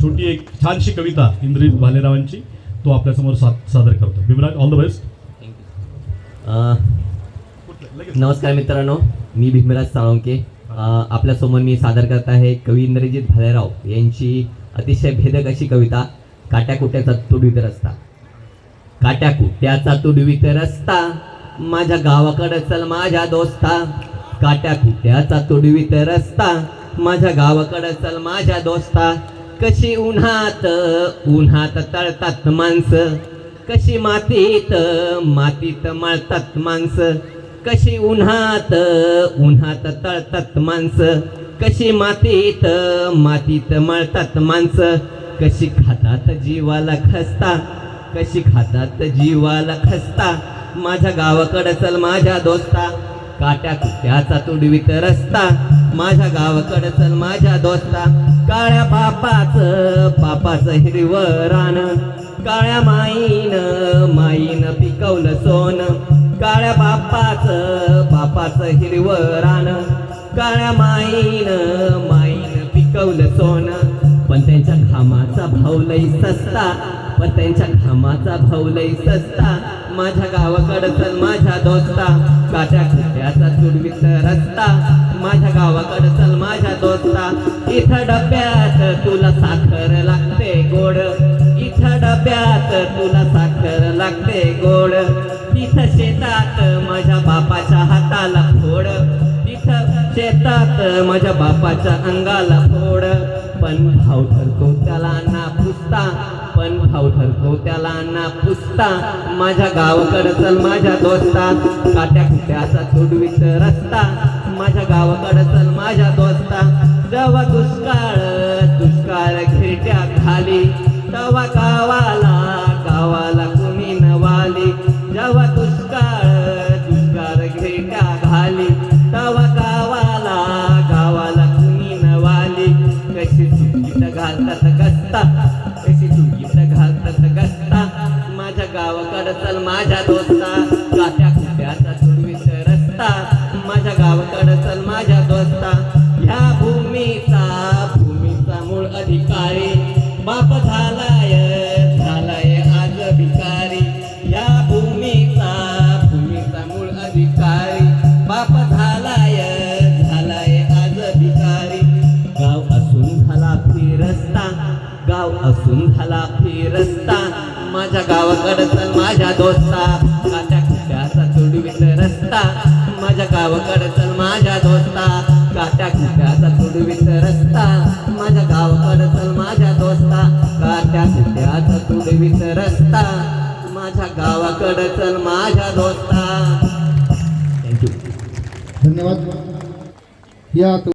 छोटी एक छानशी कविता इंद्रित भालेरावांची तो आपल्यासमोर सा सादर करतो. भीमराज ऑल द बेस्ट नमस्कार मित्रांनो मी भीमराज साळुंके. आपल्यासमोर मी सादर करत आहे कवी इंद्रजित भालेराव यांची अतिशय भेदक अशी कविता काट्याकुट्याचा तुडवीत रस्ता. काट्याकुट्याचा तुडवीत रस्ता माझ्या गावाकडं चल माझ्या दोस्ता. काट्याकुट्याचा तुडवीत रस्ता माझ्या गावाकडं चल माझ्या दोस्ता. कशी उन्हात उन्हात तळतात माणसं. कशी मातीत मातीत मळतात माणसं. कशी उन्हात उन्हात तळतात माणसं. कशी मातीत मातीत मळतात माणसं. कशी खातात जीवाला खसता. कशी खातात जीवाला खसता. माझ्या गावाकडं चल माझ्या दोस्ता. काट्या कुट्याचा तुडवीत रस्ता माझ्या गावाकडं चल माझ्या दोस्ता. काळ्या बापाचं बापाचं हिरव रान काळ्या माईन माईन पिकवलं सोन. काळ्या बापाचं बापाच हिरव रान काळ्या माईन माईन पिकवलं सोन. पण त्यांच्या घामाचा भाव लई सस्ता. पण त्यांच्या घामाचा भाव लई सस्ता. माझ्या गावाकडं चल माझ्या दोस्ता. काट्या खुट्याचा चुडवीत रस्ता. माझ्या गावाकडं चल माझ्या दोस्ता. इथं डब्यात तुला साखर लागते गोड. इथं डब्यात तुला साखर लागते गोड. तिथं शेतात माझ्या बापाच्या हाताला फोड. तिथं शेतात माझ्या बापाच्या अंगाला फोड. पण भाव ठरतो त्याला ना पुसता. पण भाव ठरतो. त्याला ना पुसता माझ्या गावाकडं चल माझ्या दोस्ता काट्या कुट्याचा चुडवीत रस्ता. माझ्या गावाकडं चल माझ्या दोस्ता जेव्हा दुष्काळ दुष्काळ खिरट्या खाली तेव्हा गावाला गावाला कुणी नवाली. जेव्हा दुष्काळ चल माझ्या दोस्ता. काट्या कुट्याचा तुडवीत रस्ता. माझ्या गावाकडं चल माझ्या दोस्ता. ह्या भूमीचा भूमीचा मूळ अधिकारी. बाप झालाय झालाय आज भिकारी. या भूमीचा भूमीचा मूळ अधिकारी. बाप झालाय झालाय आज भिकारी. गाव असून झाला फिरस्ता गाव असून झाला फिरस्ता माझ्या गावाकडं चल माझ्या दोस्ता. काट्या खुट्याचा तुडवीत रस्ता? माझ्या गावाकडं चल माझ्या दोस्ता. काट्या खुट्याचा तुडवीत रस्ता? माझ्या गावाकडं चल माझ्या दोस्ता. काट्या खुट्याचा तुडवीत रस्ता? माझ्या गावाकडं चल माझ्या दोस्ता. थँक्यू धन्यवाद. या